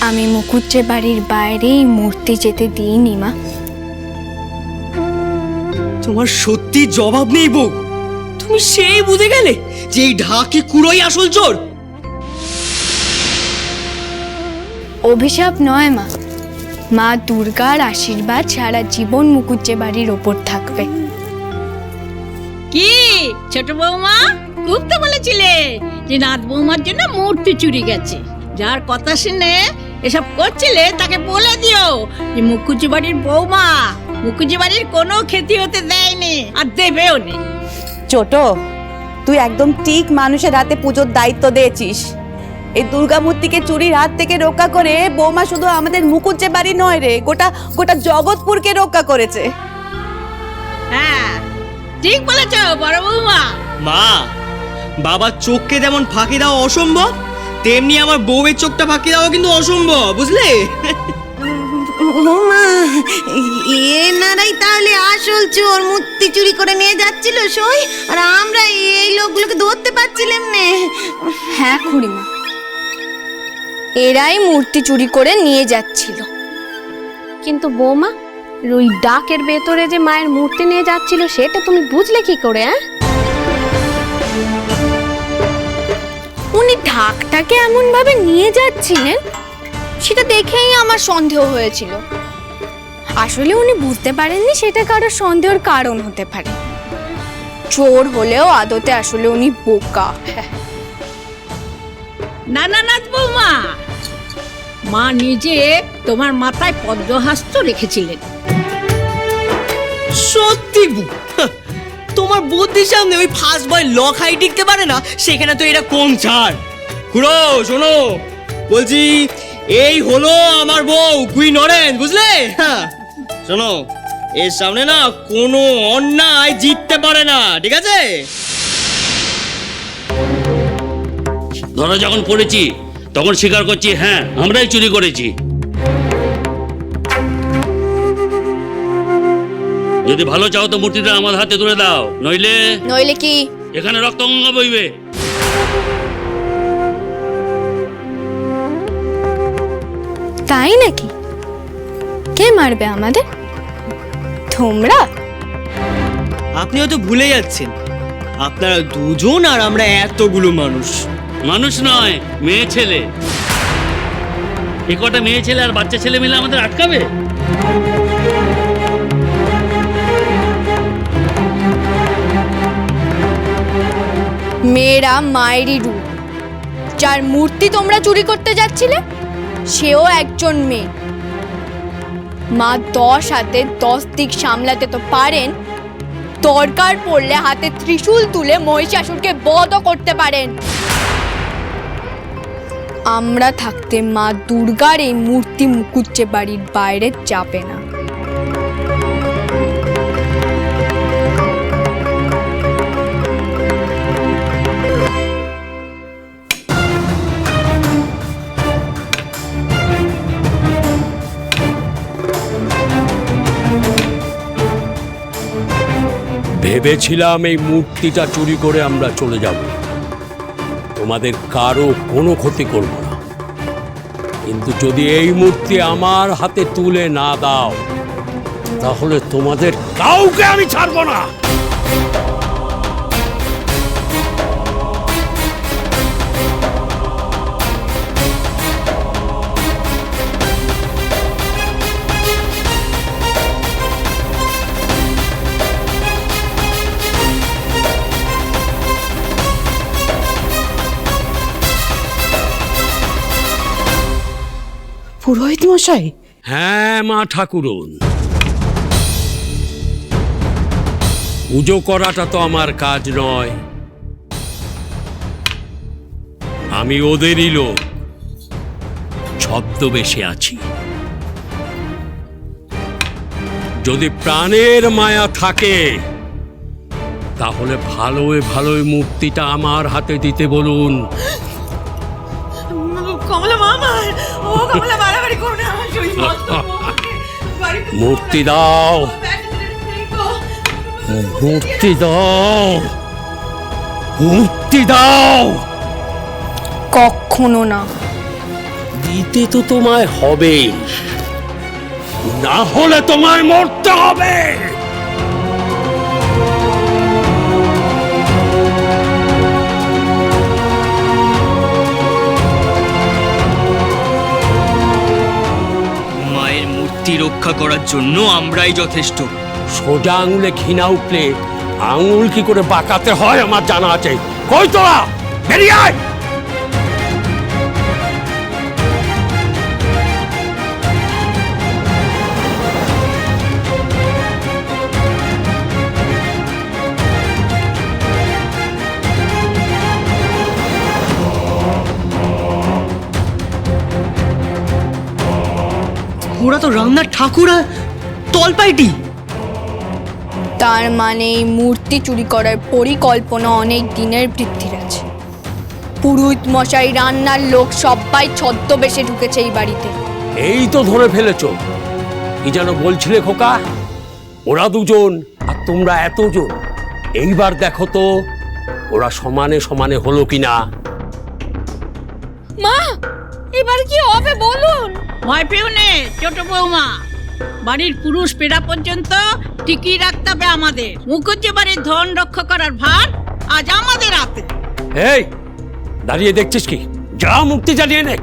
আমি মুকুজ্জে বাড়ির বাইরেই মূর্তি যেতে দিইনি মা। তোমার সত্যি জবাব নেই বউ। তুমি সেই বুঝে গেলে যে এই ঢাকি কুড়োই আসল চোর। অভিশাপ নয় মা। মা দুর্গার আশীর্বাদ সারা জীবন মুকুজ্জে বাড়ির ওপর থাকবে। কি? ছোট বৌমা খুব তো বলেছিলে যে নাথ বৌমার জন্য মূর্তি চুরি গেছে। যার কথা শুনে এসব করছিলে তাকে বলে দিও। যে মুখুজি বাড়ির বৌমা মুখুজি বাড়ির কোনো ক্ষতি হতে দেয়নি আর দেবেও নি। ছোট তুই একদম ঠিক মানুষের হাতে পুজোর দায়িত্ব দিয়েছিস। এই দুর্গা মূর্তিকে চুরির হাত থেকে রক্ষা করে বৌমা শুধু আমাদের মুকুজ্জে বাড়ি নয় রে গোটা গোটা জগৎপুরকে রক্ষা করেছে। হ্যাঁ ঠিক বলেছ বড় বৌমা। মা বাবার চোখকে যেমন ফাঁকি দেওয়া অসম্ভব তেমনি আমার বউয়ের চোখটা ফাঁকি দেওয়া কিন্তু অসম্ভব বুঝলে? ওমা এ নারাই তাহলে আসল চোর মূর্তি চুরি করে নিয়ে যাচ্ছিল সই আর আমরা এই লোকগুলোকে ধরতে পারছিলাম না। হ্যাঁ খুড়িমা এরাই মূর্তি চুরি করে নিয়ে যাচ্ছিল। কিন্তু বৌমা ওই ডাকের ভেতরে যে মায়ের মূর্তি নিয়ে যাচ্ছিল সেটা তুমি বুঝলে কি করে হ্যাঁ উনি ঢাকটাকে এমন ভাবে নিয়ে যাচ্ছিলেন সেটা দেখেই আমার সন্দেহ হয়েছিল। আসলে উনি বুঝতে পারেননি সেটা কারও সন্দেহের কারণ হতে পারে। চোর হলেও আদতে আসলে উনি বোকা। না না নাথ বৌমা! মা নিজে তোমার মাথায় পদ্মহাস্ত রেখেছিলেন। সত্যি হাহ, তোমার বুদ্ধির সামনে ওই ফার্স্ট বয় লক হাই টিকতে পারে না, সেখানে তো এটা কম ছাড় খুড়ো, শোনো, বলছি, এই হলো আমার বউ কুই নরেন বুঝলে? হ্যাঁ শোনো, এর সামনে না কোনো অন্যায় জিততে পারে না, ঠিক আছে? ধরা, যখন পড়েছি, তখন স্বীকার করছি হ্যাঁ আমরাই চুরি করেছি। যদি ভালো চাও তো মূর্তিটা আমার হাতে তুলে দাও। নইলে নইলে কি? এখানে রক্ত গঙ্গা বইবে। তাই নাকি? কে মারবে আমাদের? তোমরা? আপনি হয়তো ভুলে যাচ্ছেন। আপনারা দুজন আর আমরা এতগুলো মানুষ। মানুষ নয় মেয়ে ছেলে। এ কটা মেয়ে ছেলে আর বাচ্চা ছেলে মিলে আমাদের আটকাবে? মেয়েরা মায়েরই রূপ। যার মূর্তি তোমরা চুরি করতে যাচ্ছিলে, সেও একজন মেয়ে। মা দশ হাতে দশ দিক সামলাতে তো পারেন, দরকার পড়লে হাতে ত্রিশূল তুলে মহিষাসুরকে বধও করতে পারেন। আমরা থাকতে মা দুর্গার এই মূর্তি মুকুজ্জে বাড়ির বাইরে যাবে না। ভেবেছিলাম এই মূর্তিটা চুরি করে আমরা চলে যাব। তোমাদের কারও কোনো ক্ষতি করব না। কিন্তু যদি এই মূর্তি আমার হাতে তুলে না দাও, তাহলে তোমাদের কাউকে আমি ছাড়ব না। পুরোহিত মশাই? হ্যাঁ মা ঠাকুরন। পুজো করাটা তো আমার কাজ নয়। আমি ওদেরই লোক। ছদ্মবেশে আছি। যদি প্রাণের মায়া থাকে, তাহলে ভালোই ভালোই মূর্তিটা আমার হাতে দিতে বলুন। মূর্তি দাও। মূর্তি দাও। মূর্তি দাও। কখনো না। দিতে তো তোমায় হবে। না হলে তোমায় মরতে হবে। মূর্তি রক্ষা করার জন্য আমরাই যথেষ্ট। সোজা আঙুলে ঘৃণা উঠলে আঙুল কি করে বাঁকাতে হয় আমার জানা আছে। কই তোরা? বেরিয়ে আয়! তো রান্নার ঠাকুর আর তলপাইটি। তার মানে এই মূর্তি চুরি করার পরিকল্পনা অনেক দিনের বৃদ্ধির আছে পুরোহিত মশাই রান্নার লোক সবাই ছদ্মবেশে ঢুকেছে এই বাড়িতে। এই তো ধরে ফেলেছ। কি যেন বলছিলে খোকা? ওরা দুজন আর তোমরা এতজন। এইবার দেখো তো ওরা সমানে সমানে হলো কিনা। মা এবার কি হবে বলুন? ভয় পেও নে ছোট বৌমা। বাড়ির পুরুষ পেরা পর্যন্ত টিকিয়ে রাখতে হবে আমাদের। মুখুজ্জি বাড়ির ধন রক্ষা করার ভার আজ আমাদের হাতে। এই দাঁড়িয়ে দেখছিস কি? যা মুক্তি জ্বালিয়ে নে।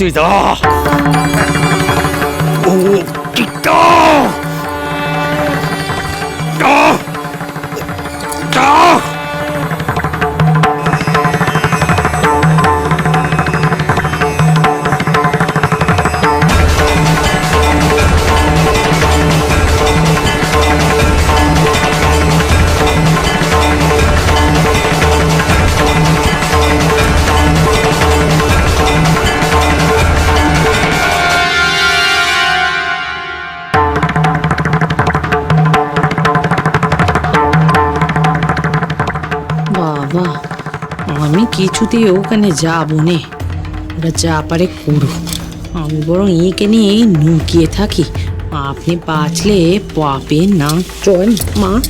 মুক্তি দা মুক্তি কিছুতেই ওখানে যাব নে। ওরা যা পারে করুক। আমি বরং এঁকে নিয়ে নুকিয়ে থাকি। আপনি বাঁচলে পাবে না। চল মা।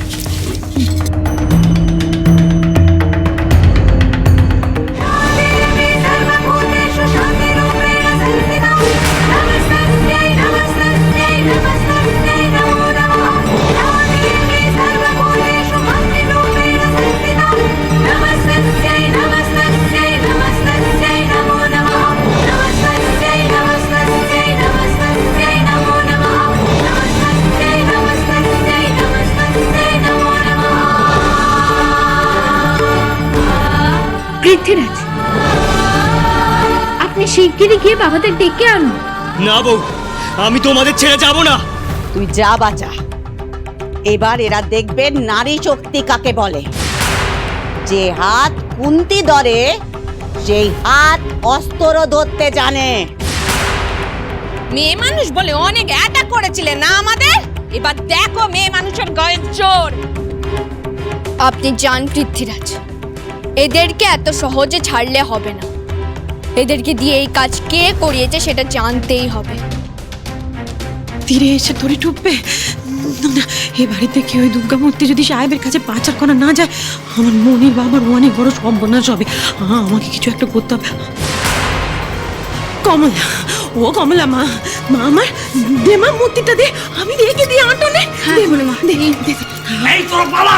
পৃথ্বীরাজ আপনি শিগগিরই গিয়ে বাবাদের ডেকে আনুন। না বউ আমি তোমাদের ছেড়ে যাব না। তুই যা বাঁচা। এবার এরা দেখবে নারী শক্তি কাকে বলে। যে হাত কুন্তি ধরে সেই হাত অস্ত্র ধরতে জানে। মেয়ে মানুষ বলে অনেক অ্যাটাক করেছিলে না আমাদের? এবার দেখো মেয়ে মানুষের গায়ের জোর। আপনি যান পৃথ্বীরাজ এদেরকে এত সহজে ছাড়লে হবে না। এদেরকে দিয়ে এই কাজ কে করিয়েছে সেটা জানতেই হবে। তীরে এসে ধরে ঢুকবে? না এ বাড়িতে কেউ ওই দুর্গা মূর্তি যদি সাহেবের কাছে পাচার করা না যায় আমার মনির বাবার অনেক বড় সর্বনাশ হবে। আমাকে কিছু একটা করতে হবে। কমলা ও কমলা মা মা আমার দে মা মূর্তিটা দে আমি রেখে দিই আটনে দে বলে মা দে দে। এই তোর পালা